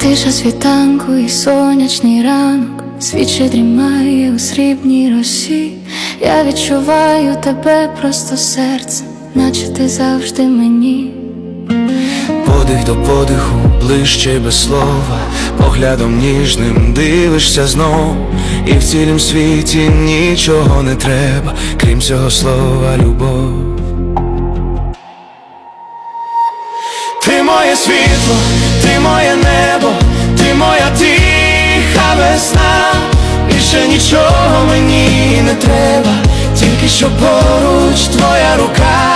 Тиша світанку і сонячний ранок, свічі дрімає у срібній росі. Я відчуваю тебе просто серцем, наче ти завжди мені. Подих до подиху, ближче без слова, поглядом ніжним дивишся знов, і в цілім світі нічого не треба, крім цього слова любов. Ти моє світло, ти моє небо, весна, більше нічого мені не треба, тільки що поруч твоя рука,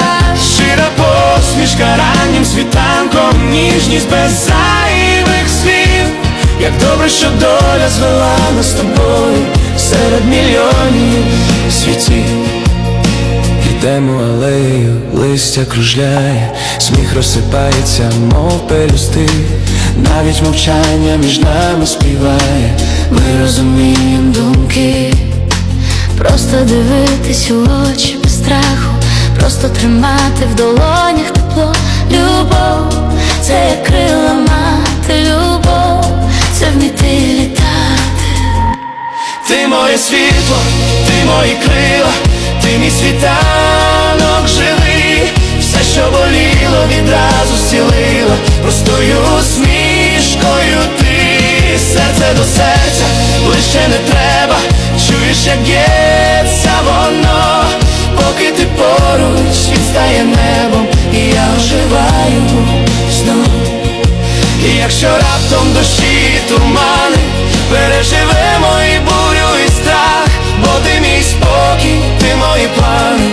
щира посмішка раннім світанком, ніжність без зайвих слів, як добре, що доля звела нас з тобою серед мільйонів світів. Йдемо алею, листя кружляє, сміх розсипається, мов пелюсти, навіть мовчання між нами співає. Ми розуміємо думки, просто дивитись у очі без страху, просто тримати в долонях тепло, любов, це як крила мати, любов, це вміти літати. Ти моє світло, ти мої крила, ти мій світанок живий, серце до серця, ближче не треба, чуєш, як б'ється воно, поки ти поруч відстає небом, і я оживаю знов. І якщо раптом дощі і тумани Переживемо і бурю, і страх, бо ти мій спокій, ти мої плани,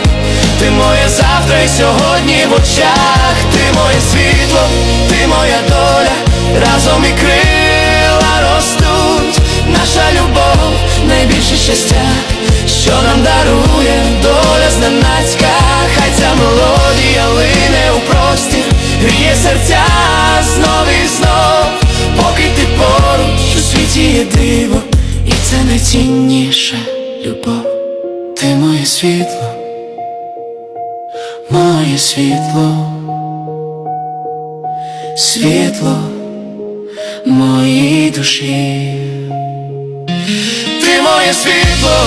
ти моє завтра і сьогодні в очах, ти моє світло, ти моя доля, разом і крила найцінніше любов, ти моє світло, моє світло, світло моїй душі. Ти моє світло,